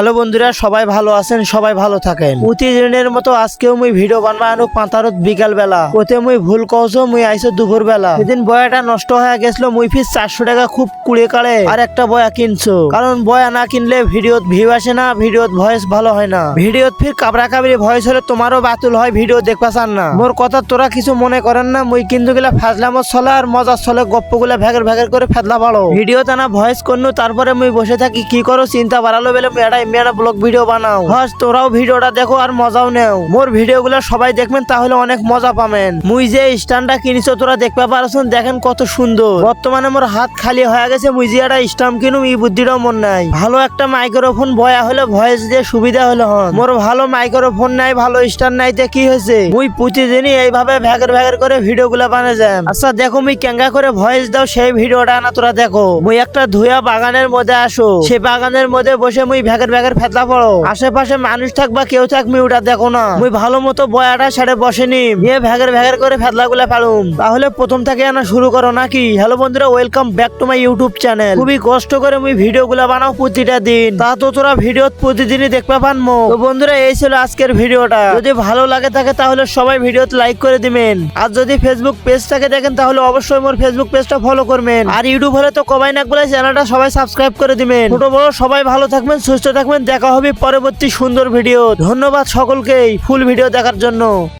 Hello বন্ধুরা, সবাই ভালো আছেন? সবাই ভালো থাকেন। প্রতিদিনের মতো আজকেও মুই ভিডিও বানবানো পাঁতারত বিকাল বেলা ওতে মুই ভুল কহছো মুই আইসো দুপুর বেলা সেদিন বয়াটা নষ্ট হয়ে গেছিল, মুই ফিস চারশো টাকা খুব কুড়ে কাড়ে আর একটা বয়া কিনছো। কারণ বয়া না কিনলে ভিডিওত ভিউ আসে না, ভিডিওত ভয়েস ভালো হয় না। ভিডিওত ফির কাবরা কাবরি ভয়েস হলে তোমারও বাতুল হয়, ভিডিও দেখবা চান না। মোর কথা তোরা কিছু মনে করেন না, মুই কিন্তু গেলা ফাজলামত চলে আর মজার চলে গপ্পগুলা ভেগের ভেগের করে ফেদলা পাড়ো। ভিডিও টানা ভয়েস করনু, তারপরে মুই বসে থাকি, কি করো, চিন্তা বাড়ালো বেলে মুই একটা ব্লগ ভিডিও বানাও। হস তোরাও ভিডিওটা দেখো আর মজাও নেও। মোর ভিডিও গুলা সবাই দেখবেন, তাহলে অনেক মজা পাবেন। মুই যে স্ট্যান্ডটা কিনিছো, তোরা দেখতে পারছেন দেখেন কত সুন্দর। বর্তমানে মোর হাত খালি হয়ে গেছে, মুই যে একটা স্টাম্প কিনুম, এই বুদ্ধিটাও মন নাই। ভালো একটা মাইক্রোফোন বয়া হলে ভয়েস দিয়ে সুবিধা হলে হন। মোর ভালো মাইক্রোফোন নাই, ভালো স্ট্যান্ড নাই, তে কি হয়েছে? মুই প্রতিদিনই এইভাবে ভ্যাগের ভ্যাগের করে ভিডিও গুলা বানা যাম আচ্ছা দেখো মুই কেঙ্গা করে ভয়েস দাও, সেই ভিডিওটা না তোরা দেখো। মুই একটা ধুয়া বাগানের মধ্যে আসো। সে বাগানের মধ্যে বসে মুই ভ্যাগের ভ্যাগের ফেতলা পড়ো। আশেপাশে মানুষ থাক বা কেউ থাক মুই ওটা দেখো না। মুই ভালো মতো বয়াটা ছেড়ে বসে নিম নিয়ে ভ্যাগের ভ্যাগের করে ফেতলা গুলা ফেলুম। তাহলে প্রথম থেকে আনা শুরু করো নাকি? হ্যালো বন্ধুরা welcome back to my YouTube channel খুবই কষ্ট করে মুই ভিডিও গুলা বানাও প্রতিটা দিন। তা তো তোরা ভিডিও প্রতিদিনই দেখতে পানমো তো বন্ধুরা, এই ছিল আজকের ভিডিওটা। যদি ভালো লাগে থাকে, তাহলে সবাই ভিডিওতে লাইক করে দিবেন। আর যদি ফেসবুক পেজ থেকে দেখেন, তাহলে অবশ্যই মোর ফেসবুক পেজটা ফলো করবেন। আর ইউটিউব হলে তো কবাই না বলে চ্যানেলটা সবাই সাবস্ক্রাইব করে দিবেন। ছোট বড় সবাই ভালো থাকবেন, সুস্থ থাকবেন। দেখা হবে পরবর্তী সুন্দর ভিডিও ধন্যবাদ সকলকেই ফুল ভিডিও দেখার জন্য।